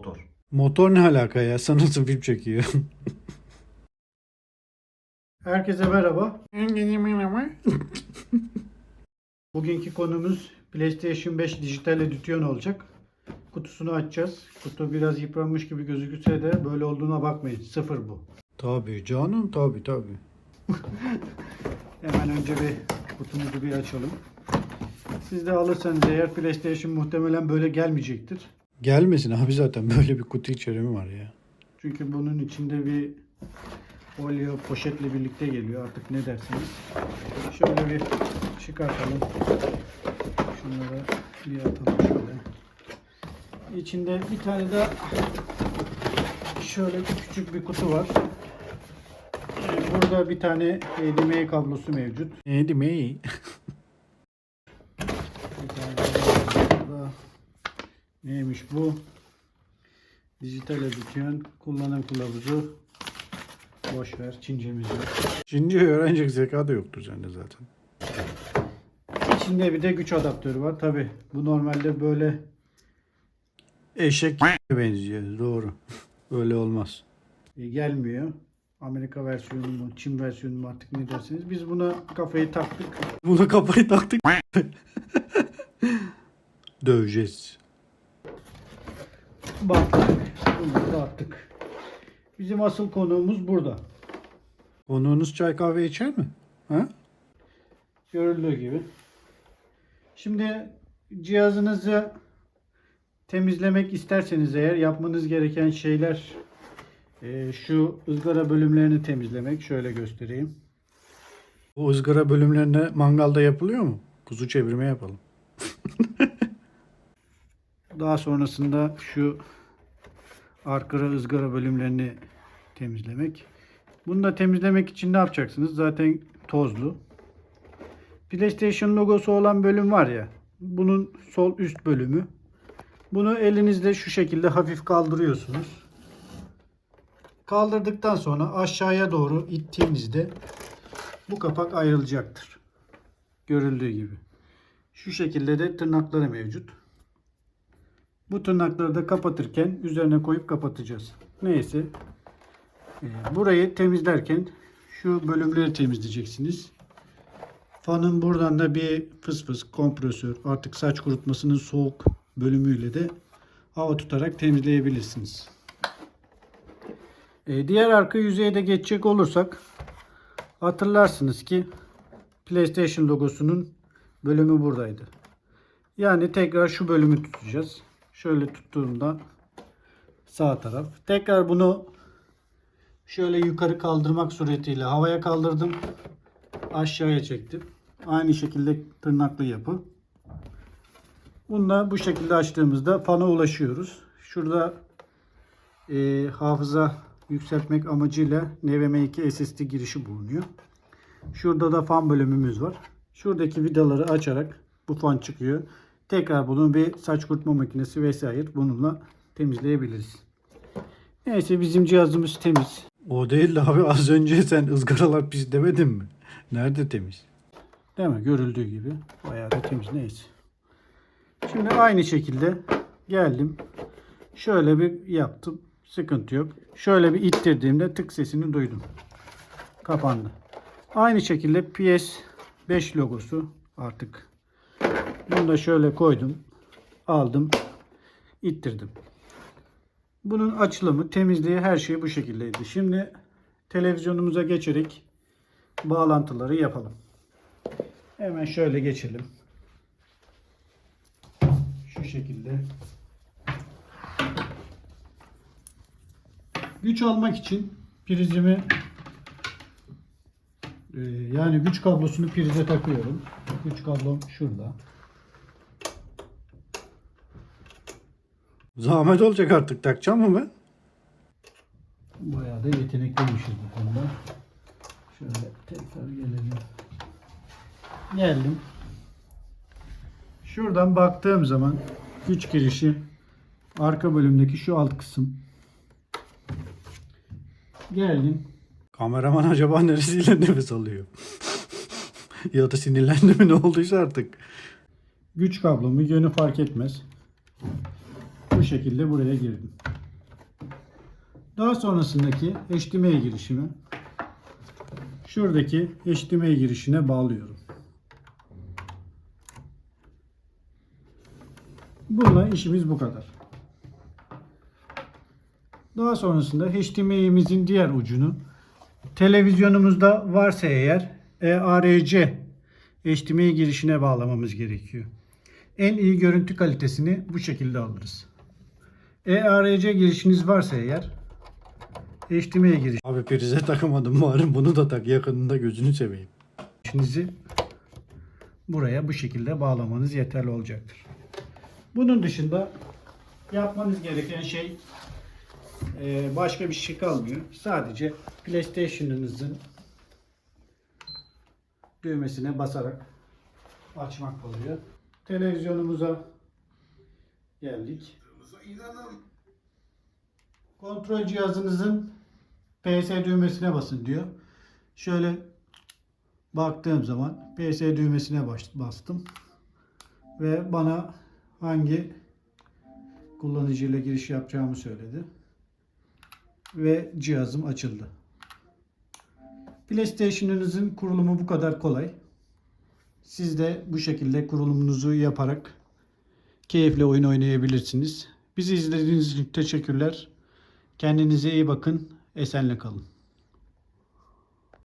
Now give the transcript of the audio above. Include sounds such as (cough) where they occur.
Motor. Motor ne alaka ya? Sanatın film çekiyor. Herkese merhaba. (laughs) Bugünkü konumuz PlayStation 5 dijital edityon olacak. Kutusunu açacağız. Kutu biraz yıpranmış gibi gözükse de böyle olduğuna bakmayın. Sıfır bu. Tabii canım tabii tabii. (laughs) Hemen önce bir kutumuzu bir açalım. Siz de alırsanız eğer PlayStation muhtemelen böyle gelmeyecektir. Gelmesin abi zaten böyle bir kutu içerimi var ya. Çünkü bunun içinde bir folyo poşetle birlikte geliyor artık ne dersiniz. Şöyle bir çıkartalım. Şunları bir atalım şöyle. İçinde bir tane de şöyle küçük bir kutu var. Burada bir tane HDMI kablosu mevcut. HDMI. Bir tane daha burada. Neymiş bu? Dijital edityon kullanım kılavuzu. Boş ver Çincemiz yok. Çince öğrenecek zeka da yoktur sende zaten. İçinde bir de güç adaptörü var. Tabi bu normalde böyle eşek (laughs) benziyor. Doğru. (laughs) Öyle olmaz. E, gelmiyor. Amerika versiyonu mu, Çin versiyonu mu artık ne dersiniz. Biz buna kafayı taktık. Buna kafayı taktık. (laughs) Döveceğiz. Baktık. Bunları da attık. Bizim asıl konuğumuz burada. Konuğunuz çay kahve içer mi? Ha? Görüldüğü gibi. Şimdi cihazınızı temizlemek isterseniz eğer yapmanız gereken şeyler e, şu ızgara bölümlerini temizlemek. Şöyle göstereyim. Bu ızgara bölümlerine mangalda yapılıyor mu? Kuzu çevirme yapalım. Daha sonrasında şu arkara ızgara bölümlerini temizlemek. Bunu da temizlemek için ne yapacaksınız? Zaten tozlu. PlayStation logosu olan bölüm var ya. Bunun sol üst bölümü. Bunu elinizle şu şekilde hafif kaldırıyorsunuz. Kaldırdıktan sonra aşağıya doğru ittiğinizde bu kapak ayrılacaktır. Görüldüğü gibi. Şu şekilde de tırnakları mevcut. Bu tırnakları da kapatırken üzerine koyup kapatacağız. Neyse. Ee, Burayı temizlerken şu bölümleri temizleyeceksiniz. Fanın buradan da bir fıs fıs kompresör artık saç kurutmasının soğuk bölümüyle de hava tutarak temizleyebilirsiniz. Ee, diğer arka yüzeye de geçecek olursak hatırlarsınız ki PlayStation logosunun bölümü buradaydı. Yani tekrar şu bölümü tutacağız. Şöyle tuttuğumda sağ taraf. Tekrar bunu şöyle yukarı kaldırmak suretiyle havaya kaldırdım. Aşağıya çektim. Aynı şekilde tırnaklı yapı. Bununla bu şekilde açtığımızda fana ulaşıyoruz. Şurada e, hafıza yükseltmek amacıyla NVMe2 SSD girişi bulunuyor. Şurada da fan bölümümüz var. Şuradaki vidaları açarak bu fan çıkıyor. Tekrar bunu bir saç kurutma makinesi vesaire bununla temizleyebiliriz. Neyse bizim cihazımız temiz. O değil de abi az önce sen ızgaralar pis demedin mi? Nerede temiz? Değil mi? Görüldüğü gibi. Bayağı da temiz. Neyse. Şimdi aynı şekilde geldim. Şöyle bir yaptım. Sıkıntı yok. Şöyle bir ittirdiğimde tık sesini duydum. Kapandı. Aynı şekilde PS5 logosu artık. Bunu da şöyle koydum. Aldım. ittirdim. Bunun açılımı, temizliği her şey bu şekildeydi. Şimdi televizyonumuza geçerek bağlantıları yapalım. Hemen şöyle geçelim. Şu şekilde. Güç almak için prizimi e, yani güç kablosunu prize takıyorum. Güç kablom şurada. Zahmet olacak artık takacağım mı ben? Bayağı da yetenekliymişiz bu konuda. Şöyle tekrar gelelim. Geldim. Şuradan baktığım zaman güç girişi arka bölümdeki şu alt kısım. Geldim. Kameraman acaba neresiyle nefes alıyor? (laughs) ya da sinirlendi mi ne olduysa artık. Güç kablomu yönü fark etmez. Şekilde buraya girdim. Daha sonrasındaki HDMI girişimi şuradaki HDMI girişine bağlıyorum. Bununla işimiz bu kadar. Daha sonrasında HDMI'mizin diğer ucunu televizyonumuzda varsa eğer EARC HDMI girişine bağlamamız gerekiyor. En iyi görüntü kalitesini bu şekilde alırız. EARC girişiniz varsa eğer HDMI giriş. Abi prize takamadım bari bunu da tak yakınında gözünü seveyim. Girişinizi buraya bu şekilde bağlamanız yeterli olacaktır. Bunun dışında yapmanız gereken şey e, başka bir şey kalmıyor. Sadece PlayStation'ınızın düğmesine basarak açmak oluyor. Televizyonumuza geldik. Kontrol cihazınızın PS düğmesine basın diyor. Şöyle baktığım zaman PS düğmesine bas- bastım. Ve bana hangi kullanıcıyla giriş yapacağımı söyledi. Ve cihazım açıldı. PlayStation'ınızın kurulumu bu kadar kolay. Siz de bu şekilde kurulumunuzu yaparak keyifle oyun oynayabilirsiniz. Bizi izlediğiniz için teşekkürler. Kendinize iyi bakın. Esenle kalın.